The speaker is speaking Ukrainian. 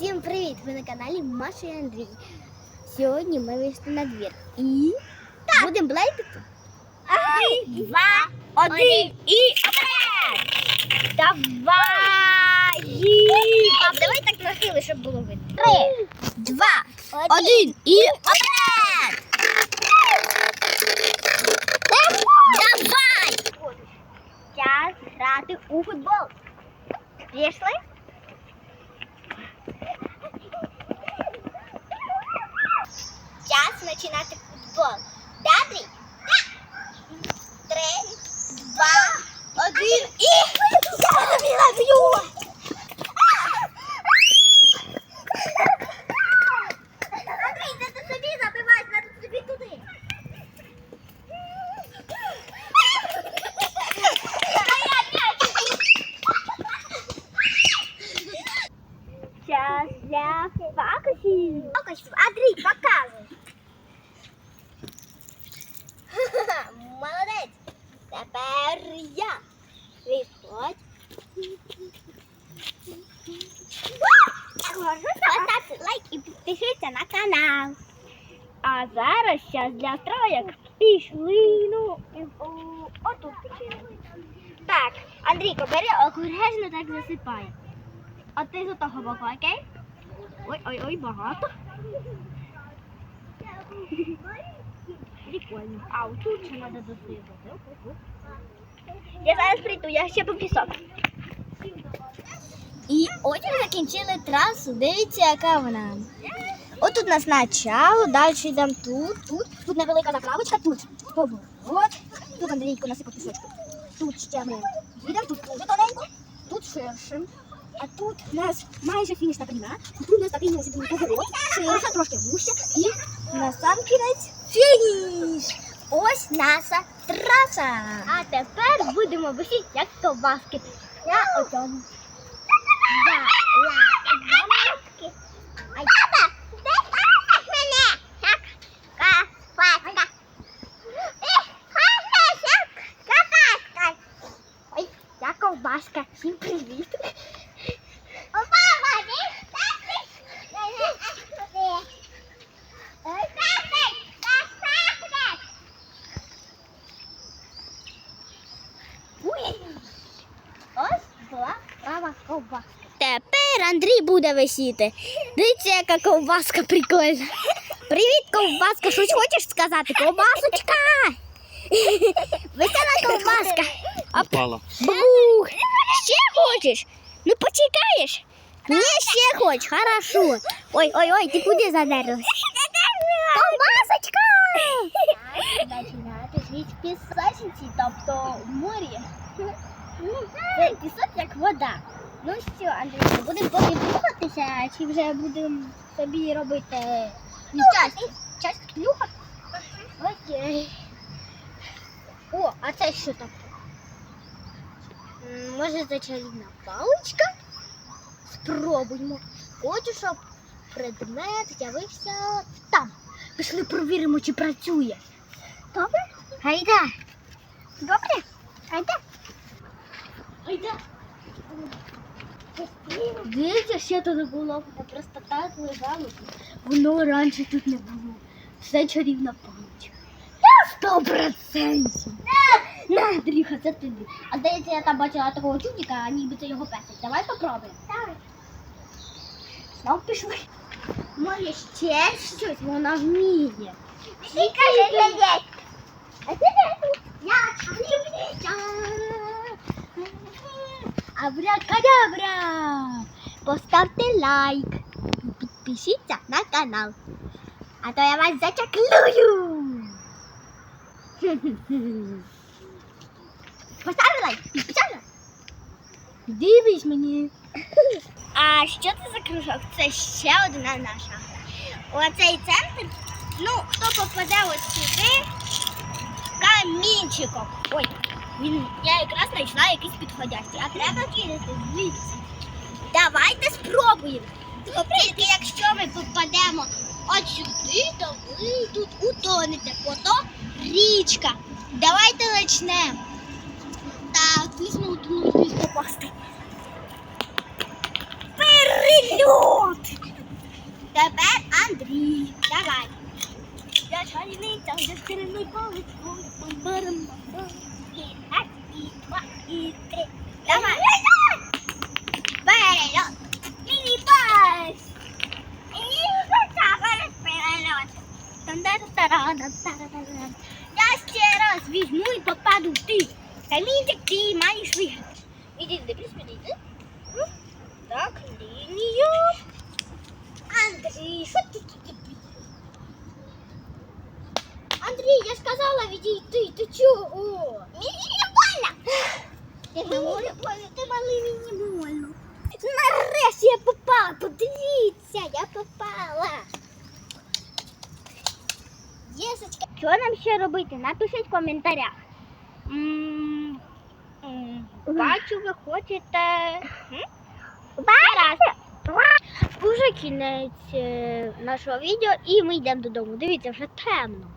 Всім привіт! Ви на каналі Маша і Андрій. Сьогодні ми вийшли на двір і будемо блейдити. Три, два, один і вперед! Давай! Пап, давай так нахили, щоб було видно. Три, два, один і вперед! Давай! Час грати у футбол. Пішли? Починати футбол. Андрій? Три, два, Один і я б'ю! Андрій, це собі забиваєш, треба собі туди. Час для фокусів. Фокусів. Андрій, показуй. Тепер я. Виходь. Поставте лайк і підпишіться на канал. А зараз час для троєк. Пішли, ну, отут пішли. Так, Андрійко, бери обережно так засипай. А ти з того боку, окей? Ой, ой, ой, багато. Прикольно. А тут ще треба досипати. Я зараз прийду, я ще пісок. І ось ми закінчили трасу. Дивіться, яка вона. От тут у нас начало, далі йдемо тут, тут, тут невелика заправочка, тут поворот, тут Андрійко насипав пісочку. Тут ще ми їдемо, тут дуже тоненько, тут ширше. А тут у нас майже фінішна пряма, тут у нас такий поворот, ширше, трошки вужче, і на сам кінець фініш. Ось наша траса. А тепер будемо висіти як ковбаски. Я отому. Да, я, ковбаска. Тепер Андрій буде висіти. Дивіться, яка ковбаска прикольна. Привіт, ковбаска. Щось хочеш сказати? Ковбасочка. Весела ковбаска. Оп. Упала. Бух! Ще хочеш? Ну почекаєш? Ні, ще хочеш, хорошо. Ой, ой, ой, ти куди задерлась? Ковбасочка! Починати від пісочниці, тобто в морі. Це пісок як вода. Ну що, Андрій, будемо поки рухатися, чи вже будемо собі робити ну, часть? Часть нюха? Окей. О, а це що таке? М, Може це чарівна паличка? Спробуймо. Хочу, щоб предмет з'явився там. Пішли провіримо, чи працює. Добре? Гайда. Добре? Гайда. Гайда. Що тут було. Воно просто так лежало. Воно раніше тут не було. Все чарівна паличка. Сто процентів. На, Андрюха, це тобі. А здається, я там бачила такого чудика, а ніби це його песик. Давай попробуємо. Давай. Знов пішли. Може ще щось вона вміє. Абракадабра! Поставте лайк і підпишіться на канал. А то я вас зачаклую. Поставили лайк, підписали? Дивись мені. А що це за кружок? Це ще одна наша. Оцей центр, ну, хто попаде от сюди камінчиком. Ой, він, я якраз знайшла якийсь підходящий. А треба кинути звідси. Давайте спробуємо. Тільки якщо ми попадемо от сюди, то ви тут утонете. Ото річка. Давайте почнемо. Так, візьму утонути попасти. Перельот! Тепер Андрій. Давай. Я чарівниця, вже сильний палець. І раз, і два, і три. Давай. Перельот. Міні-бас. Перельот. Я ще раз візьму і попаду в ти. Камінчик ти маєш виграти. Відійди, приспідійди. Так, лінію. Андрій, що ти робиш? Андрій, я сказала відійти, ти чого? Мені не больно. Я не можу ти малий мені больно. Нарешті я попала, подивіться, я попала. Єсочка. Що нам ще робити? Напишіть в коментарях. М, м, Бачу, ви хочете. М? Уже кінець е, нашого відео і ми йдемо додому. Дивіться, вже темно.